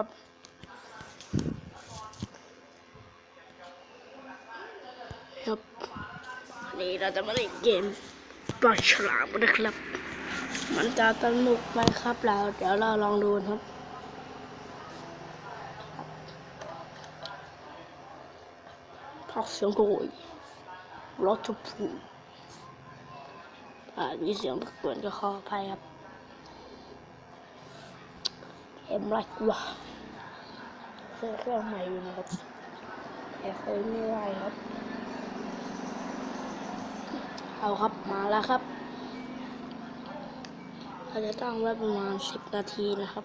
ครับ ครับนนี้เราจะมาเล่นเกมปลาฉลามนะครับ มันจะสนุกไหมครับเราเดี๋ยวเราลองดูนะครับพักเสียงโหยรถทุกผูอ่ามีเสียงรบกวนก็ขออภัยครับเอ็มไรกว่า เครื่องเครื่องใหม่อยู่นะครับแต่เคยไม่ไหวครับ เอาครับมาแล้วครับเราจะตั้งไว้ประมาณสิบนาทีนะครับ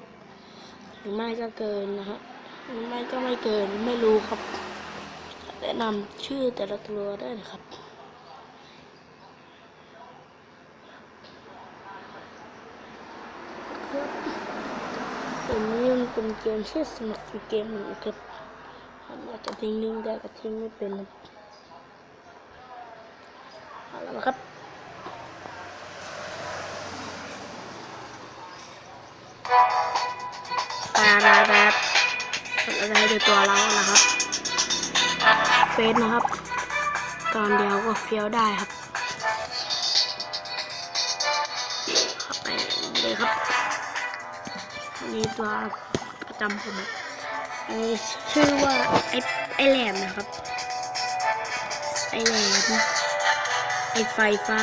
หรือไม่ก็เกินนะฮะหรือไม่ก็ไม่เกินไม่รู้ครับ แนะนำชื่อแต่ละตัวได้นะครับครับเกมนี้มัน เป็นเกมที่สนุกอีกเกมหนึ่งครับผมอากจะทิ้งลิงก์ได้ก็ทิ้งไม่เป็นนะเอาละครับแบบแบบแบบอะไรเดี๋ยวตัวเรานะครับ เฟซนะครับ ตอนเดียวก็เฟี้ยวได้ครับเข้าไปเลยครับอันนี้ตัว จำผมนอันนี้ชื่อว่าไอ้ไอ้แหลมนะครับ ไอ้แหลม ไอ้ไฟฟ้า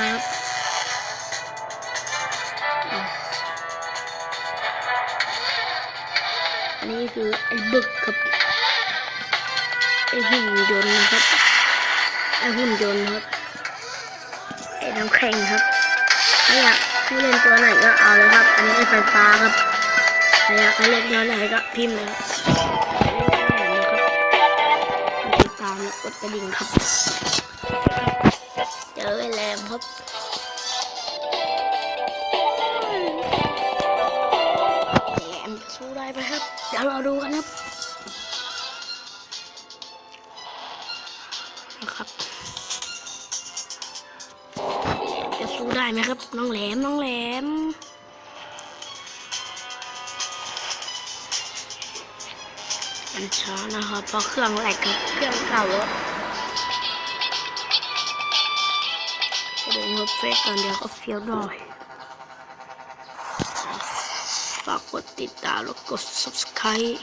อันนี้คือไอ้บึกครับ ไอ้หุ่นยนต์นะครับ ไอ้หุ่นยนต์ครับ ไอ้น้ำแข็งครับถ้าอยากให้เล่นตัวไหนก็เอาเลยครับ อันนี้ไอ้ไฟฟ้าครับ อยากให้เล่นตัวไหนก็พิมพ์เลยติดตามและกดกระดิ่งครับ เจอไอ้แรมครับไอ้แรมจะสู้ได้ไหมครับ เดี๋ยวเราดูกันครับนะครับจะสู้ได้ไหมครับ น้องแหลมน้องแหลม มันช้านะครับเพราะเครื่องแหลกครับเครื่องเก่าแล้วเดินรถเฟซตอนเดียวก็เฟี้ยวดอยฝากกดติดตามแล้วกด subscribe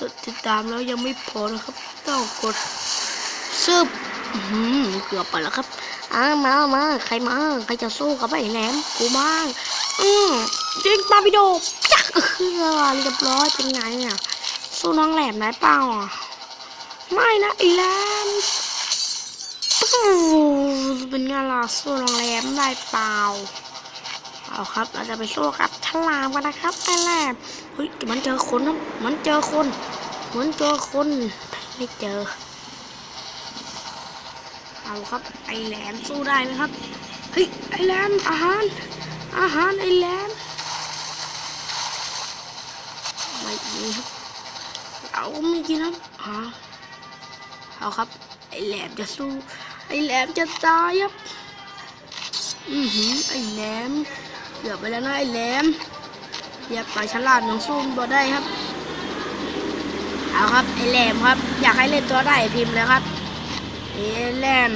กดติดตามแล้วยังไม่พอนะครับ ต้องกดซึบอื้อหือเกือบไปแล้วครับอ่ามามาใครมา ใครจะสู้กับไอ้แหลมกูบ้าง อืมยิงปาปิโดจักเออเรียบร้อยเป็นไงอะ สู้น้องแหลมได้เปล่าไม่นะไอ้แหลมเป็นไงล่ะสู้น้องแหลมได้เปล่าเอาครับเราจะไปสู้กับฉลามกันนะครับไอ้แหลมเฮ้ยมันเจอคนนะมันเจอคนเหมือนเจอคนไม่เจอเอาครับไอแหลมสู้ได้ไหมครับเฮ้ยไอแหลมอาหาร อาหารไอแหลมไม่มีครับ ก็ไม่กินครับฮะเอาครับ ไอแหลมจะสู้ ไอแหลมจะตายครับ อือหือไอแหลมเกือบไปแล้วนะไอแหลมอย่าไปฉลาดน้องสู้บ่ได้ครับ เอาครับ ไอแหลมครับ อยากให้เล่นตัวไหนพิมพ์เลยครับเอแหลม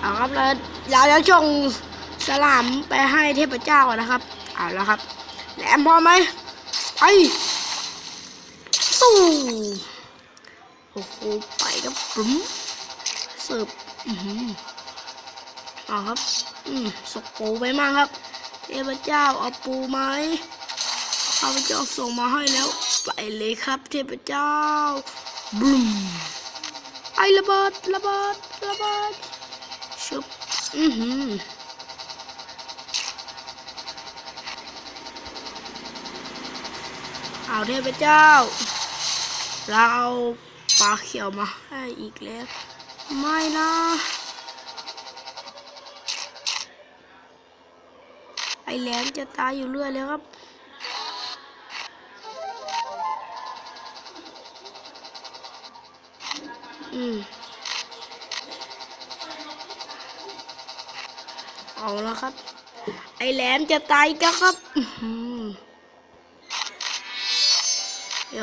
เอาครับแล้วเราจะส่งสลามไปให้เทพเจ้านะครับ เอาแล้วครับ แหลมพร้อไหมไป สู้โอ้โหไปครับปุ้มเสิร์ฟอือหือเอาครับ อืมสกปูไปมากครับเทพเจ้าเอาปูไหมข้าพเจ้าส่งมาให้แล้ว ไปเลยครับ เทพเจ้าบุ้มไอระเบิดระเบิดระเบิดชุบอือหือเอาเทพเจ้า เราเอาปลาเขียวมาให้อีกแล้ว ไม่นะไอแหลมจะตายอยู่เรื่อยเลยครับอืมเอาล้วครับ ไอแหลมจะตายก็ครับ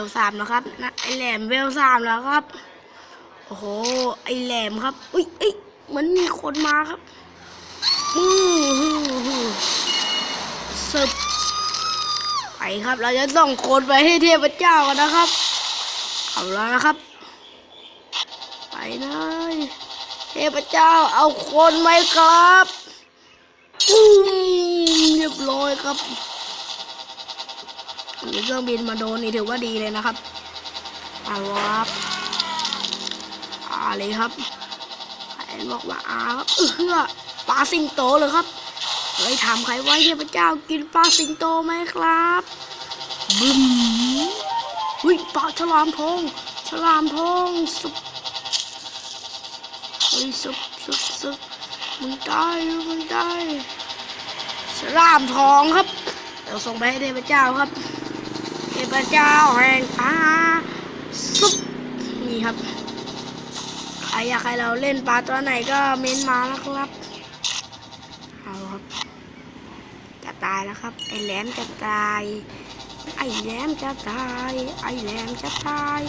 วลสามแล้วครับนะไอแหลมเวลสามแล้วครับ โอ้โห ไอแหลมครับ อุ้ยเอ้ยเหมือนมีคนมาครับอือหือหือซึบไปครับ เราจะส่งคนไปให้เทพเจ้ากันนะครับ เอาแล้วนะครับ ไปเลยเทพเจ้าเอาคนไหมครับอืมเรียบร้อยครับ มีเครื่องบินมาโดนนี่ถือว่าดีเลยนะครับอาครับอาเลยครับแอนบอกว่าอาครับเออปลาสิงโตเลยครับเคยถามใครไว้เทพเจ้ากินปลาสิงโตไหมครับบึ้มหุ้ยปลาฉลามทองฉลามทองสุบเฮ้ยสุบสุบสุบมึงได้มึงได้ฉลามทองครับเดี๋ยวส่งไปให้เทพเจ้าครับ เทพเจ้าแห่งปลาซุปนี่ครับใครอยากให้เราเล่นปลาตัวไหนก็เม้นมาแล้วครับเอาครับจะตายแล้วครับ ไอ้แหลมจะตาย ไอ้แหลมจะตาย ไอ้แหลมจะตาย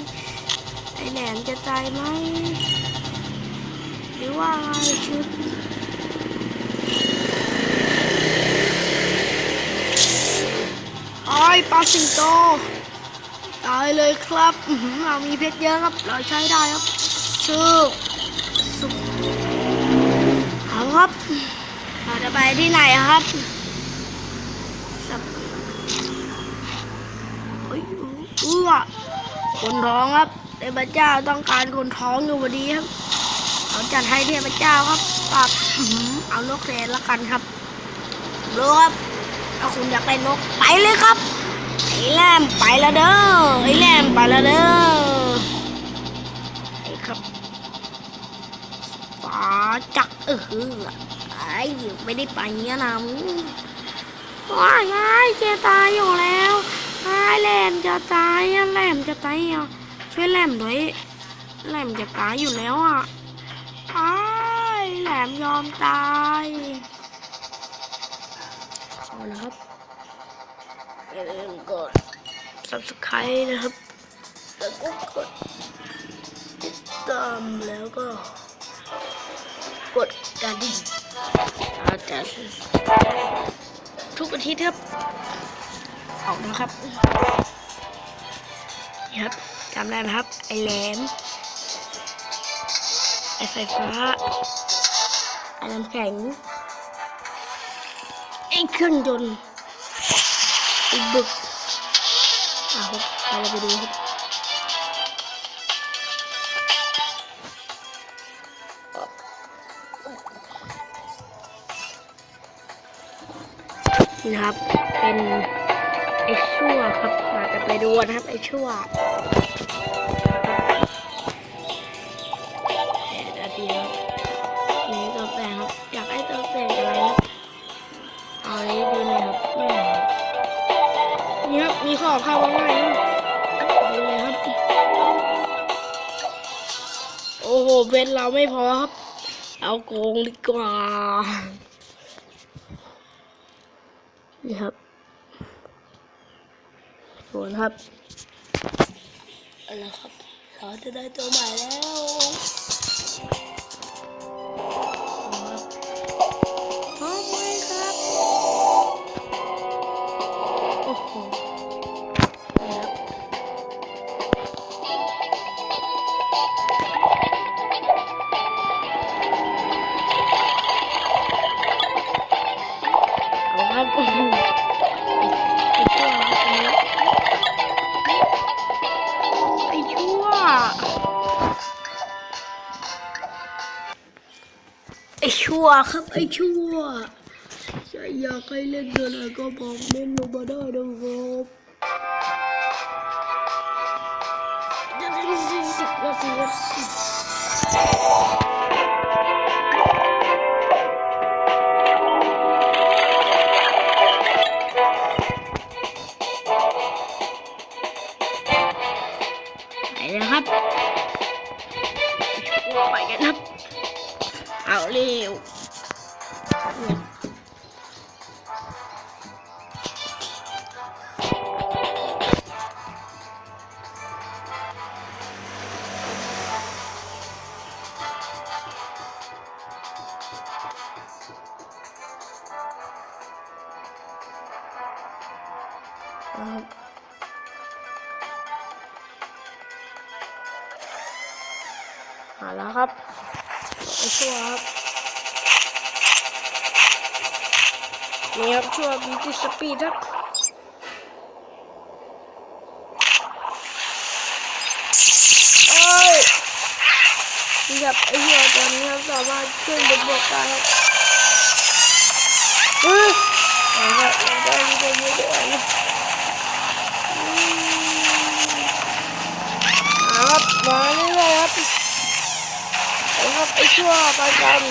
ไอ้แหลมจะตายไหมหรือว่าไงชุดไอ้ ยปลาสิงโตตายเลยครับอื้อหือเรามีเพชรเยอะครับ เราใช้ได้ครับชื่อสุเอาครับเราจะไปที่ไหนครับสับเฮ้ยเอื้อคนท้องครับเทพเจ้าต้องการคนท้องอยู่พอดีครับเราจัดให้เทพเจ้าครับปรับอื้อหือเอานกแทนละกันครับรู้ครับถ้าคุณอยากได้นกไปเลยครับ ไอ้แหลมไปแล้วเด้อไอ้แหลมไปแล้วเด้อไอ้ครับฟ้าจักเออือไอ้ยวไม่ได้ไปเนี้ยนะว้ายไอ้เจตายอยู่แล้วไอ้แหลมจะตายอะแหลมจะตายอะช่วยแหลมด้วยแหลมจะตายอยู่แล้วอะไอ้แหลมยอมตายเอาละครับ อย่าลืมกด subscribe นะครับ แล้วก็กดติดตามแล้วก็ กดกระดิ่งอาจจะทุกอาทิตย์ครับออกนะครับนี่ครับจำได้ไหมครับ ไอแหลมไอไฟฟ้าไอน้ำแข็งไอเครื่องยนต์ อีกบึกอะครับไปเราไปดูครับนี่นะครับ เป็นไอชั่วครับอาจจะไปดูนะครับไอชั่ว นี่ครับ มีข้อเข้ามาง่ายครับดูเลยครับ โอ้โหเวนเราไม่พอครับ เอาโกงดีกว่า นี่ครับสวนครับอะไรครับ เราจะได้ตัวใหม่แล้ว อ้ชั่วครับไอ้ชั่วใครอยากให้เล่นเดือนอะไรก็บอกเล่นลงมาได้นะครับจะถึงสี่สิบนาทีแล้วไปแล้วครับชั่วไปกันครับ เอาเร็วครับเอลครับ เฮ้ยเอาครับเราได้ยินได้ยินได้ยิ นเอาครับมาเรื่อยๆครับเอาครับไอชั่วไปกัน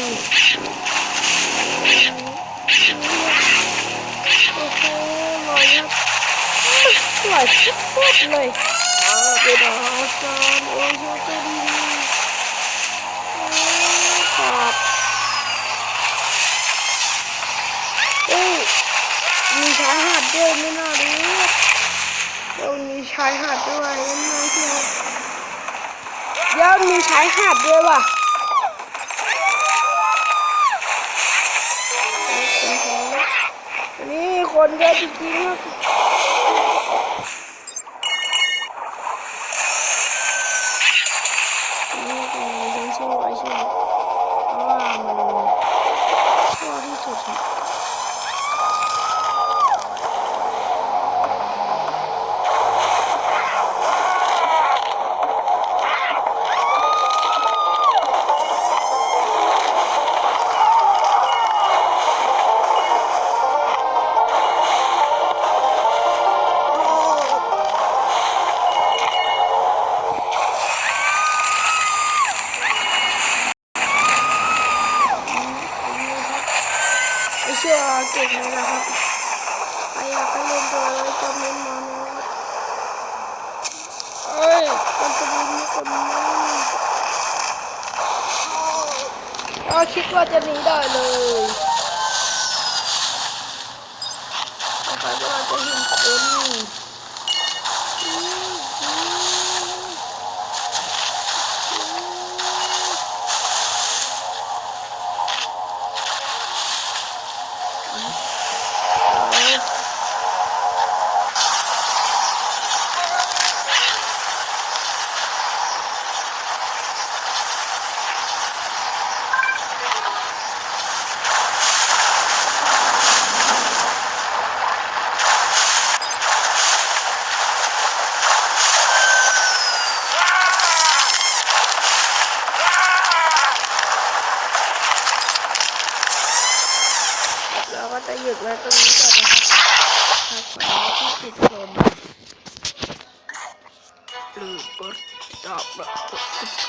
โอ้โหลอยครับลอยสุดเลยอาไปดาซานโอ้ยชอบตัวดีๆครับเอ้ยมีชายหาดด้วยไม่น่ารู้เดี๋ยวมีชายหาดด้วยนั่นไงเชียวเดี๋ยวมีชายหาดด้วยว่ะ นี่ค ก็คิดว่าจะหนีได้เลยแต่ใครว่าจะเห็นคนอืมอืมเอาเราก็จะหยุดไว้ตรงนี้ก่อน นะครับถ้าใ